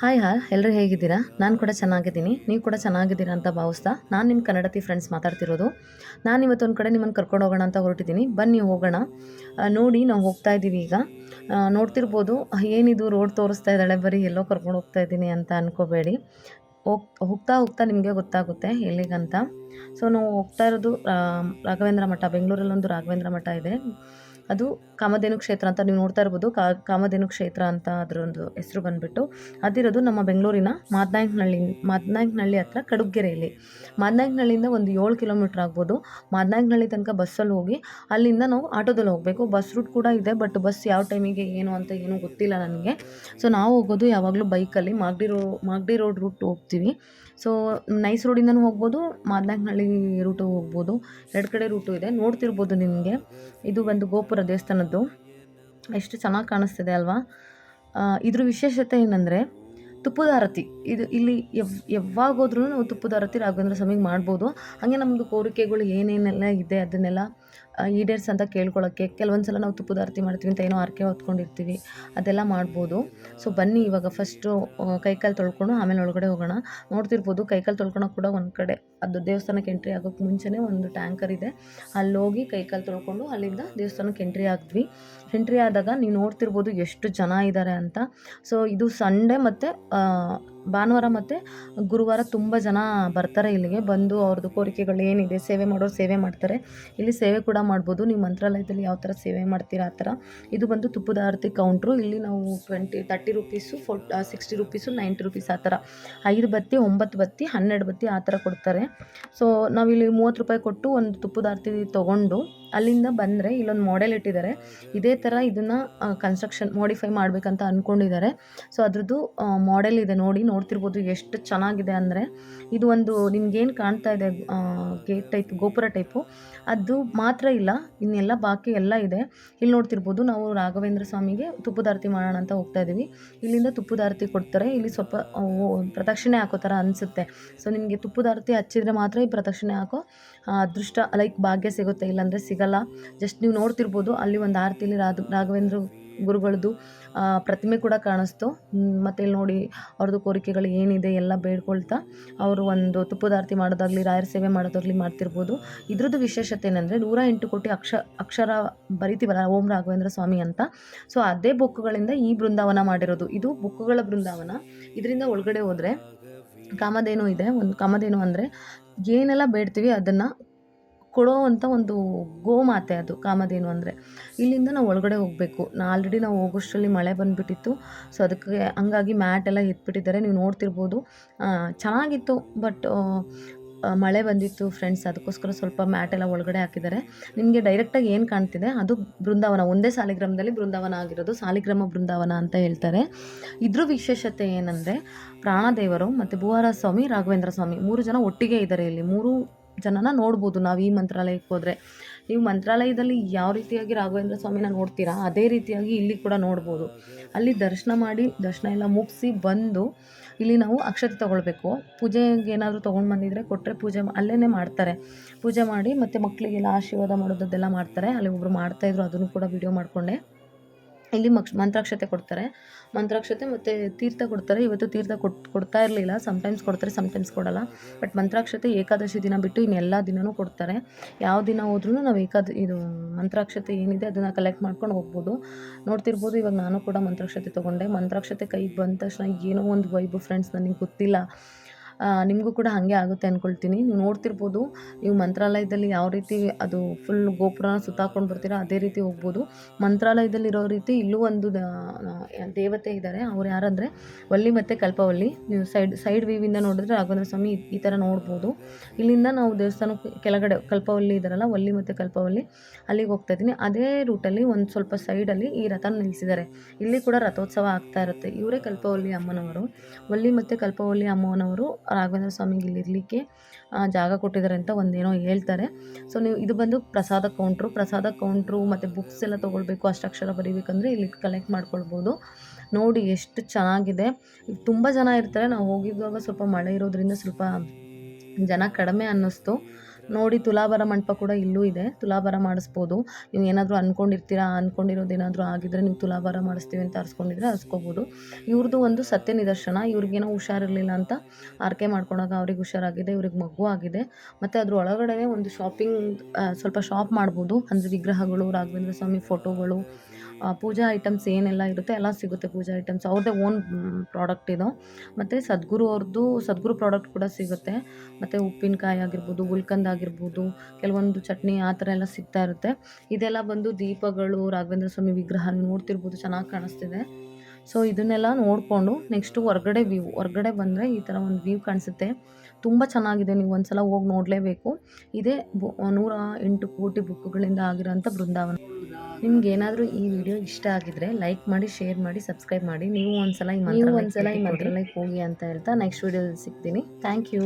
Hi hi ಎಲ್ಲರೂ ಹೇಗಿದ್ದೀರಾ? ನಾನು ಕೂಡ ಚೆನ್ನಾಗಿದ್ದೀನಿ. ನೀವು ಕೂಡ ಚೆನ್ನಾಗಿದ್ದೀರಾ ಅಂತ ಭಾವಿಸ್ತಾ ನಾನು ನಿಮ್ಮ ಕನ್ನಡತಿ ಫ್ರೆಂಡ್ಸ್ ಮಾತಾಡ್ತಿರೋದು. ನಾನು ಇವತ್ತು ಒಂದು ಕಡೆ ನಿಮ್ಮನ್ನು ಕರ್ಕೊಂಡು ಹೋಗೋಣ ಅಂತ ಹೊರಟಿದ್ದೀನಿ. ಬನ್ನಿ, ಹೋಗೋಣ. ನೋಡಿ, ನಾವು ಹೋಗ್ತಾ ಇದ್ದೀವಿ ಈಗ. ನೋಡ್ತಿರ್ಬೋದು, ಏನಿದು ರೋಡ್ ತೋರಿಸ್ತಾ ಇದ್ದಾಳೆ, ಬರೀ ಎಲ್ಲೋ ಕರ್ಕೊಂಡು ಹೋಗ್ತಾ ಇದ್ದೀನಿ ಅಂತ ಅನ್ಕೋಬೇಡಿ. ಹೋಗ್, ಹೋಗ್ತಾ ಹೋಗ್ತಾ ನಿಮಗೆ ಗೊತ್ತಾಗುತ್ತೆ ಎಲ್ಲಿಗಂತ. ಸೊ ನಾವು ಹೋಗ್ತಾ ಇರೋದು ರಾಘವೇಂದ್ರ ಮಠ, ಬೆಂಗಳೂರಲ್ಲೊಂದು ರಾಘವೇಂದ್ರ ಮಠ ಇದೆ. ಅದು ಕಾಮಧೇನು ಕ್ಷೇತ್ರ ಅಂತ ನೀವು ನೋಡ್ತಾ ಇರ್ಬೋದು. ಕಾಮಧೇನು ಕ್ಷೇತ್ರ ಅಂತ ಅದರೊಂದು ಹೆಸರು ಬಂದ್ಬಿಟ್ಟು. ಅದಿರೋದು ನಮ್ಮ ಬೆಂಗಳೂರಿನ ಮಾದನಾಯಕನಹಳ್ಳಿ ಮಾದನಾಯಕನಹಳ್ಳಿ ಹತ್ರ ಕಡುಗೆರೆಯಲ್ಲಿ ಮಾದನಾಯಕನಹಳ್ಳಿಯಿಂದ ಒಂದು ಏಳು ಕಿಲೋಮೀಟ್ರ್ ಆಗ್ಬೋದು. ಮಾದನಾಯಕನಹಳ್ಳಿ ತನಕ ಬಸ್ಸಲ್ಲಿ ಹೋಗಿ ಅಲ್ಲಿಂದ ನಾವು ಆಟೋದಲ್ಲಿ ಹೋಗಬೇಕು. ಬಸ್ ರೂಟ್ ಕೂಡ ಇದೆ, ಬಟ್ ಬಸ್ ಯಾವ ಟೈಮಿಗೆ, ಏನು ಅಂತ ಏನು ಗೊತ್ತಿಲ್ಲ ನನಗೆ. ಸೊ ನಾವು ಹೋಗೋದು ಯಾವಾಗಲೂ ಬೈಕಲ್ಲಿ. Magadi road, Magadi road route ಹೋಗ್ತೀವಿ. ಸೊ ನೈಸ್ ರೋಡಿಂದನೂ ಹೋಗ್ಬೋದು, ಮಾದನಾಯಕನಹಳ್ಳಿ ರೂಟು ಹೋಗ್ಬೋದು. ಎರಡು ಕಡೆ ರೂಟು ಇದೆ. ನೋಡ್ತಿರ್ಬೋದು ನಿಮಗೆ. ಇದು ಒಂದು ಗೋಪುರ ದೇವಸ್ಥಾನದ್ದು. ಎಷ್ಟು ಚೆನ್ನಾಗಿ ಕಾಣಿಸ್ತಿದೆ ಅಲ್ವಾ? ಇದ್ರ ವಿಶೇಷತೆ ಏನಂದರೆ ತುಪ್ಪದ ಆರತಿ. ಇದು ಇಲ್ಲಿ ಯವ್ ಯಾವಾಗೋದ್ರೂ ನಾವು ತುಪ್ಪದಾರತಿ ರಾಘವೇಂದ್ರ ಸ್ವಾಮಿಗೆ ಮಾಡ್ಬೋದು. ಹಾಗೆ ನಮ್ಮದು ಕೋರಿಕೆಗಳು ಏನೇನೆಲ್ಲ ಇದೆ ಅದನ್ನೆಲ್ಲ ಈಡೇರ್ಸ್ ಅಂತ ಕೇಳ್ಕೊಳ್ಳೋಕ್ಕೆ ಕೆಲವೊಂದು ಸಲ ನಾವು ತುಪ್ಪದ ಆರತಿ ಮಾಡ್ತೀವಿ ಅಂತ ಏನೋ ಆರ್ಕೆ ಹೊತ್ಕೊಂಡಿರ್ತೀವಿ. ಅದೆಲ್ಲ ಮಾಡ್ಬೋದು. ಸೊ ಬನ್ನಿ ಇವಾಗ ಫಸ್ಟು ಕೈಕಾಲು ತೊಳ್ಕೊಂಡು ಆಮೇಲೆ ಒಳಗಡೆ ಹೋಗೋಣ. ನೋಡ್ತಿರ್ಬೋದು ಕೈಕಾಲು ತೊಳ್ಕೊಳಕ್ಕೆ ಕೂಡ ಒಂದು ಕಡೆ, ಅದು ದೇವಸ್ಥಾನಕ್ಕೆ ಎಂಟ್ರಿ ಆಗೋಕ್ಕೆ ಮುಂಚೆನೇ ಒಂದು ಟ್ಯಾಂಕರ್ ಇದೆ. ಅಲ್ಲಿ ಹೋಗಿ ಕೈಕಾಲು ತೊಳ್ಕೊಂಡು ಅಲ್ಲಿಂದ ದೇವಸ್ಥಾನಕ್ಕೆ ಎಂಟ್ರಿ ಆಗಿದ್ವಿ ಎಂಟ್ರಿ ಆದಾಗ ನೀವು ನೋಡ್ತಿರ್ಬೋದು ಎಷ್ಟು ಜನ ಇದ್ದಾರೆ ಅಂತ. ಸೊ ಇದು ಸಂಡೇ ಮತ್ತು 嗯 ಭಾನುವಾರ ಮತ್ತು ಗುರುವಾರ ತುಂಬ ಜನ ಬರ್ತಾರೆ ಇಲ್ಲಿಗೆ. ಬಂದು ಅವ್ರದ್ದು ಕೋರಿಕೆಗಳು ಏನಿದೆ, ಸೇವೆ ಮಾಡೋರು ಸೇವೆ ಮಾಡ್ತಾರೆ. ಇಲ್ಲಿ ಸೇವೆ ಕೂಡ ಮಾಡ್ಬೋದು. ನೀವು ಮಂತ್ರಾಲಯದಲ್ಲಿ ಯಾವ ಥರ ಸೇವೆ ಮಾಡ್ತೀರಾ, ಆ ಥರ ಇದು ಬಂದು ತುಪ್ಪದ ಆರತಿ ಕೌಂಟ್ರು ಇಲ್ಲಿ ನಾವು twenty thirty rupees four sixty rupees ninety rupees ಆ ಥರ ಐದು ಬತ್ತಿ, ಒಂಬತ್ತು ಬತ್ತಿ, ಹನ್ನೆರಡು ಬತ್ತಿ ಆ ಥರ ಕೊಡ್ತಾರೆ. ಸೊ ನಾವಿಲ್ಲಿ ಮೂವತ್ತು ರೂಪಾಯಿ ಕೊಟ್ಟು ಒಂದು ತುಪ್ಪದ ಆರತಿ ತೊಗೊಂಡು ಅಲ್ಲಿಂದ ಬಂದರೆ ಇಲ್ಲೊಂದು ಮಾಡೆಲ್ ಇಟ್ಟಿದ್ದಾರೆ. ಇದೇ ಥರ ಇದನ್ನು ಕನ್ಸ್ಟ್ರಕ್ಷನ್ ಮಾಡಿಫೈ ಮಾಡಬೇಕಂತ ಅಂದ್ಕೊಂಡಿದ್ದಾರೆ ಸೊ ಅದ್ರದ್ದು ಮಾಡೆಲ್ ಇದೆ. ನೋಡಿ. ನೋಡ್ತಿರ್ಬೋದು ಎಷ್ಟು ಚೆನ್ನಾಗಿದೆ ಅಂದರೆ ಇದು ಒಂದು ನಿಮ್ಗೇನು ಕಾಣ್ತಾ ಇದೆ ಗೇಟ್ ಟೈಪ್, ಗೋಪುರ ಟೈಪು. ಅದು ಮಾತ್ರ ಇಲ್ಲ, ಇನ್ನೆಲ್ಲ ಬಾಕಿ ಎಲ್ಲ ಇದೆ. ಇಲ್ಲಿ ನೋಡ್ತಿರ್ಬೋದು ನಾವು ರಾಘವೇಂದ್ರ ಸ್ವಾಮಿಗೆ ತುಪ್ಪದಾರತಿ ಮಾಡೋಣ ಅಂತ ಹೋಗ್ತಾ ಇದ್ದೀವಿ ಇಲ್ಲಿಂದ ತುಪ್ಪದಾರತಿ ಕೊಡ್ತಾರೆ. ಇಲ್ಲಿ ಸ್ವಲ್ಪ ಪ್ರದಕ್ಷಿಣೆ ಹಾಕೋ ಥರ ಅನಿಸುತ್ತೆ. ಸೊ, ನಿಮಗೆ ತುಪ್ಪದಾರತಿ ಹಚ್ಚಿದ್ರೆ ಮಾತ್ರ ಈ ಪ್ರದಕ್ಷಿಣೆ ಹಾಕೋ ಅದೃಷ್ಟ, ಲೈಕ್ ಭಾಗ್ಯ ಸಿಗುತ್ತೆ. ಇಲ್ಲಾಂದರೆ ಸಿಗಲ್ಲ. ಜಸ್ಟ್ ನೀವು ನೋಡ್ತಿರ್ಬೋದು, ಅಲ್ಲಿ ಒಂದು ಆರತಿಲಿ ರಾಘ, ರಾಘವೇಂದ್ರ ಗುರುಗಳದ್ದು ಪ್ರತಿಮೆ ಕೂಡ ಕಾಣಿಸ್ತು. ಮತ್ತೆ ಇಲ್ಲಿ ನೋಡಿ, ಅವ್ರದ್ದು ಕೋರಿಕೆಗಳು ಏನಿದೆ ಎಲ್ಲ ಬೇಡ್ಕೊಳ್ತಾ, ಅವರು ಒಂದು ತುಪ್ಪದ ಆರತಿ ಮಾಡೋದಾಗಲಿ, ರಾಯರ ಸೇವೆ ಮಾಡೋದಾಗಲಿ ಮಾಡ್ತಿರ್ಬೋದು. ಇದ್ರದ್ದು ವಿಶೇಷತೆ ಏನಂದರೆ, ನೂರ ಎಂಟು ಕೋಟಿ ಅಕ್ಷ, ಅಕ್ಷರ ಬರಿತೀವಲ್ಲ ಓಂ ರಾಘವೇಂದ್ರ ಸ್ವಾಮಿ ಅಂತ. ಸೊ, ಅದೇ ಬುಕ್ಗಳಿಂದ ಈ ಬೃಂದಾವನ ಮಾಡಿರೋದು. ಇದು ಬುಕ್ಗಳ ಬೃಂದಾವನ. ಇದರಿಂದ ಒಳಗಡೆ ಹೋದರೆ ಕಾಮಧೇನು ಇದೆ. ಒಂದು ಕಾಮಧೇನು ಅಂದರೆ, ಏನೆಲ್ಲ ಬೇಡ್ತೀವಿ ಅದನ್ನು ಕೊಡೋ ಅಂಥ ಒಂದು ಗೋಮಾತೆ ಅದು ಕಾಮಧೇನು ಅಂದರೆ. ಇಲ್ಲಿಂದ ನಾವು ಒಳಗಡೆ ಹೋಗಬೇಕು. ನಾ ಆಲ್ರೆಡಿ ನಾವು ಹೋಗೋಷ್ಟರಲ್ಲಿ ಮಳೆ ಬಂದುಬಿಟ್ಟಿತ್ತು. ಸೊ ಅದಕ್ಕೆ ಹಂಗಾಗಿ ಮ್ಯಾಟ್ ಎಲ್ಲ ಎತ್ಬಿಟ್ಟಿದ್ದಾರೆ. ನೀವು ನೋಡ್ತಿರ್ಬೋದು. ಚೆನ್ನಾಗಿತ್ತು. ಬಟ್ ಮಳೆ ಬಂದಿತ್ತು ಫ್ರೆಂಡ್ಸ್ ಅದಕ್ಕೋಸ್ಕರ ಸ್ವಲ್ಪ ಮ್ಯಾಟ್ ಎಲ್ಲ ಒಳಗಡೆ ಹಾಕಿದ್ದಾರೆ. ನಿಮಗೆ ಡೈರೆಕ್ಟಾಗಿ ಏನು ಕಾಣ್ತಿದೆ? ಅದು ಬೃಂದಾವನ. ಒಂದೇ ಸಾಲಿಗ್ರಾಮದಲ್ಲಿ ಬೃಂದಾವನ ಆಗಿರೋದು. ಸಾಲಿಗ್ರಾಮ ಬೃಂದಾವನ ಅಂತ ಹೇಳ್ತಾರೆ. ಇದ್ರ ವಿಶೇಷತೆ ಏನಂದರೆ, ಪ್ರಾಣದೇವರು ಮತ್ತು ಭೂವಾರ ಸ್ವಾಮಿ, ರಾಘವೇಂದ್ರ ಸ್ವಾಮಿ ಮೂರು ಜನ ಒಟ್ಟಿಗೆ ಇದ್ದಾರೆ ಇಲ್ಲಿ. ಮೂರು ಜನನ ನೋಡ್ಬೋದು ನಾವು ಈ ಮಂತ್ರಾಲಯಕ್ಕೆ ಹೋದರೆ. ನೀವು ಮಂತ್ರಾಲಯದಲ್ಲಿ ಯಾವ ರೀತಿಯಾಗಿ ರಾಘವೇಂದ್ರ ಸ್ವಾಮಿನ ನೋಡ್ತೀರಾ? ಅದೇ ರೀತಿಯಾಗಿ ಇಲ್ಲಿ ಕೂಡ ನೋಡ್ಬೋದು. ಅಲ್ಲಿ ದರ್ಶನ ಮಾಡಿ, ದರ್ಶನ ಎಲ್ಲ ಮುಗಿಸಿ ಬಂದು ಇಲ್ಲಿ ನಾವು ಅಕ್ಷತೆ ತೊಗೊಳ್ಬೇಕು. ಪೂಜೆಗೆ ಏನಾದರೂ ತೊಗೊಂಡು ಬಂದಿದ್ರೆ ಕೊಟ್ಟರೆ ಪೂಜೆ ಅಲ್ಲೇ ಮಾಡ್ತಾರೆ. ಪೂಜೆ ಮಾಡಿ ಮತ್ತು ಮಕ್ಕಳಿಗೆಲ್ಲ ಆಶೀರ್ವಾದ ಮಾಡೋದದ್ದೆಲ್ಲ ಮಾಡ್ತಾರೆ. ಅಲ್ಲಿ ಒಬ್ಬರು ಮಾಡ್ತಾಯಿದ್ರು ಅದನ್ನು ಕೂಡ ವಿಡಿಯೋ ಮಾಡಿಕೊಂಡೆ. ಇಲ್ಲಿ ಮಕ್ಷ ಮಂತ್ರಾಕ್ಷತೆ ಕೊಡ್ತಾರೆ. ಮಂತ್ರಾಕ್ಷತೆ ಮತ್ತು ತೀರ್ಥ ಕೊಡ್ತಾರೆ. ಇವತ್ತು ತೀರ್ಥ ಕೊಟ್ಟು ಕೊಡ್ತಾ ಇರಲಿಲ್ಲ. ಸಮ್ಟೈಮ್ಸ್ ಕೊಡ್ತಾರೆ ಸಮ್ಟೈಮ್ಸ್ ಕೊಡಲ್ಲ. ಬಟ್ ಮಂತ್ರಾಕ್ಷತೆ ಏಕಾದಶಿ ದಿನ ಬಿಟ್ಟು ಇನ್ನೆಲ್ಲ ದಿನವೂ ಕೊಡ್ತಾರೆ. ಯಾವ ದಿನ ಹೋದ್ರೂ ನಾವು ಏಕಾದ, ಇದು ಮಂತ್ರಾಕ್ಷತೆ ಏನಿದೆ ಅದನ್ನು ಕಲೆಕ್ಟ್ ಮಾಡ್ಕೊಂಡು ಹೋಗ್ಬೋದು. ನೋಡ್ತಿರ್ಬೋದು, ಇವಾಗ ನಾನು ಕೂಡ ಮಂತ್ರಾಕ್ಷತೆ ತೊಗೊಂಡೆ. ಮಂತ್ರಾಕ್ಷತೆ ಕೈಗೆ ಬಂದ ತಕ್ಷಣ ಏನೋ ಒಂದು ವೈಬು ಫ್ರೆಂಡ್ಸ್ ನನಗೆ ಗೊತ್ತಿಲ್ಲ. ನಿಮಗೂ ಕೂಡ ಹಾಗೆ ಆಗುತ್ತೆ ಅಂದ್ಕೊಳ್ತೀನಿ ನೀವು ನೋಡ್ತಿರ್ಬೋದು, ನೀವು ಮಂತ್ರಾಲಯದಲ್ಲಿ ಯಾವ ರೀತಿ ಅದು ಫುಲ್ ಗೋಪುರನ ಸುತ್ತಾಕೊಂಡು ಬರ್ತೀರೋ, ಅದೇ ರೀತಿ ಹೋಗ್ಬೋದು. ಮಂತ್ರಾಲಯದಲ್ಲಿರೋ ರೀತಿ ಇಲ್ಲೂ ಒಂದು ದೇವತೆ ಇದ್ದಾರೆ ಅವ್ರು ಯಾರಂದರೆ, ವಲ್ಲಿ ಮತ್ತು ಕಲ್ಪವಲ್ಲಿ. ನೀವು ಸೈಡ್ ಸೈಡ್ ವ್ಯೂವಿಂದ ನೋಡಿದ್ರೆ ರಾಘವೇಂದ್ರ ಸ್ವಾಮಿ ಈ- ಥರ ನೋಡ್ಬೋದು. ಇಲ್ಲಿಂದ ನಾವು ದೇವಸ್ಥಾನಕ್ಕೆ ಕೆಳಗಡೆ ಕಲ್ಪವಲ್ಲಿ ಇದ್ದಾರಲ್ಲ ವಲ್ಲಿ ಮತ್ತು ಕಲ್ಪವಲ್ಲಿ, ಅಲ್ಲಿಗೆ ಹೋಗ್ತಾ ಇದ್ದೀನಿ. ಅದೇ ರೂಟಲ್ಲಿ ಒಂದು ಸ್ವಲ್ಪ ಸೈಡಲ್ಲಿ ಈ ರಥನ ನಿಲ್ಲಿಸಿದ್ದಾರೆ ಇಲ್ಲಿ ಕೂಡ ರಥೋತ್ಸವ ಆಗ್ತಾ ಇರುತ್ತೆ. ಇವರೇ ಕಲ್ಪವಲ್ಲಿ ಅಮ್ಮನವರು. ವಲ್ಲಿ ಮತ್ತು ಕಲ್ಪವಲ್ಲಿ ಅಮ್ಮನವರು ರಾಘವೇಂದ್ರ ಸ್ವಾಮಿಗೆ ಇಲ್ಲಿ ಇರಲಿಕ್ಕೆ ಜಾಗ ಕೊಟ್ಟಿದ್ದಾರೆ ಅಂತ ಒಂದೇನೋ ಹೇಳ್ತಾರೆ. ಸೊ ನೀವು ಇದು ಬಂದು ಪ್ರಸಾದ ಕೌಂಟ್ರು ಪ್ರಸಾದ ಕೌಂಟ್ರು ಮತ್ತು ಬುಕ್ಸ್ ಎಲ್ಲ ತೊಗೊಳ್ಬೇಕು ಅಷ್ಟಕ್ಷರ ಬರೀಬೇಕಂದ್ರೆ ಇಲ್ಲಿ ಕಲೆಕ್ಟ್ ಮಾಡ್ಕೊಳ್ಬೋದು. ನೋಡಿ ಎಷ್ಟು ಚೆನ್ನಾಗಿದೆ. ತುಂಬ ಜನ ಇರ್ತಾರೆ, ನಾವು ಹೋಗಿದ್ದಾಗ ಸ್ವಲ್ಪ ಮಳೆ ಇರೋದ್ರಿಂದ ಸ್ವಲ್ಪ ಜನ ಕಡಿಮೆ ಅನ್ನಿಸ್ತು. ನೋಡಿ ತುಲಾಭಾರ ಮಂಟಪ ಕೂಡ ಇಲ್ಲೂ ಇದೆ. ತುಲಾಭಾರ ಮಾಡಿಸ್ಬೋದು. ನೀವು ಏನಾದರೂ ಅಂದ್ಕೊಂಡಿರ್ತೀರಾ ಅಂದ್ಕೊಂಡಿರೋದು ಏನಾದರೂ ಆಗಿದ್ರೆ ನೀವು ತುಲಾಭಾರ ಮಾಡಿಸ್ತೀವಿ ಅಂತ ಅರ್ಸ್ಕೊಂಡಿದ್ರೆ ಅರ್ಸ್ಕೋಬೋದು. ಇವ್ರದ್ದು ಒಂದು ಸತ್ಯ ನಿದರ್ಶನ. ಇವ್ರಿಗೇನೋ ಹುಷಾರಿರಲಿಲ್ಲ ಅಂತ ಆರ್ಕೆ ಮಾಡ್ಕೊಂಡಾಗ ಅವ್ರಿಗೆ ಹುಷಾರಾಗಿದೆ, ಇವ್ರಿಗೆ ಮಗು ಆಗಿದೆ. ಮತ್ತು ಅದ್ರ ಒಳಗಡೆ ಒಂದು ಶಾಪಿಂಗ್ ಸ್ವಲ್ಪ ಶಾಪ್ ಮಾಡ್ಬೋದು. ಅಂದರೆ ವಿಗ್ರಹಗಳು, ರಾಘವೇಂದ್ರ ಸ್ವಾಮಿ ಫೋಟೋಗಳು ಪೂಜಾ ಐಟಮ್ಸ್ ಏನೆಲ್ಲ ಇರುತ್ತೆ ಎಲ್ಲ ಸಿಗುತ್ತೆ ಪೂಜಾ ಐಟಮ್ಸ್ ಅವ್ರದ್ದೇ ಓನ್ ಪ್ರಾಡಕ್ಟ್ ಇದು. ಮತ್ತು ಸದ್ಗುರು ಅವ್ರದ್ದು ಸದ್ಗುರು ಪ್ರಾಡಕ್ಟ್ ಕೂಡ ಸಿಗುತ್ತೆ. ಮತ್ತು ಉಪ್ಪಿನಕಾಯಿ ಆಗಿರ್ಬೋದು, ಗುಲ್ಕಂದ್ ಆಗಿರ್ಬೋದು, ಕೆಲವೊಂದು ಚಟ್ನಿ ಆ ಥರ ಎಲ್ಲ ಸಿಗ್ತಾ ಇರುತ್ತೆ. ಇದೆಲ್ಲ ಬಂದು ದೀಪಗಳು, ರಾಘವೇಂದ್ರ ಸ್ವಾಮಿ ವಿಗ್ರಹ ನೋಡ್ತಿರ್ಬೋದು, ಚೆನ್ನಾಗಿ ಕಾಣಿಸ್ತಿದೆ. ಸೊ ಇದನ್ನೆಲ್ಲ ನೋಡಿಕೊಂಡು ನೆಕ್ಸ್ಟು ಹೊರ್ಗಡೆ ವ್ಯೂ ಹೊರ್ಗಡೆ ಬಂದರೆ ಈ ಥರ ಒಂದು ವ್ಯೂ ಕಾಣಿಸುತ್ತೆ. ತುಂಬ ಚೆನ್ನಾಗಿದೆ ನೀವು ಒಂದ್ಸಲ ಹೋಗಿ ನೋಡಲೇಬೇಕು. ಇದೇ ನೂರ ಎಂಟು ಕೋಟಿ ಬುಕ್ಗಳಿಂದ ಆಗಿರೋಂಥ ಬೃಂದಾವನ. ನಿಮ್ಗೆ ಏನಾದರೂ ಈ ವಿಡಿಯೋ ಇಷ್ಟ ಆಗಿದ್ರೆ ಲೈಕ್ ಮಾಡಿ ಶೇರ್ ಮಾಡಿ ಸಬ್ಸ್ಕ್ರೈಬ್ ಮಾಡಿ. ನೀವು ಒಂದ್ಸಲ ಈ ಮಂತ್ರ ಒಂದ್ಸಲ ಈ ಮಂತ್ರಾಲಯಕ್ಕೆ ಹೋಗಿ ಅಂತ ಹೇಳ್ತಾ ನೆಕ್ಸ್ಟ್ ವಿಡಿಯೋದಲ್ಲಿ ಸಿಗ್ತೀನಿ. Thank you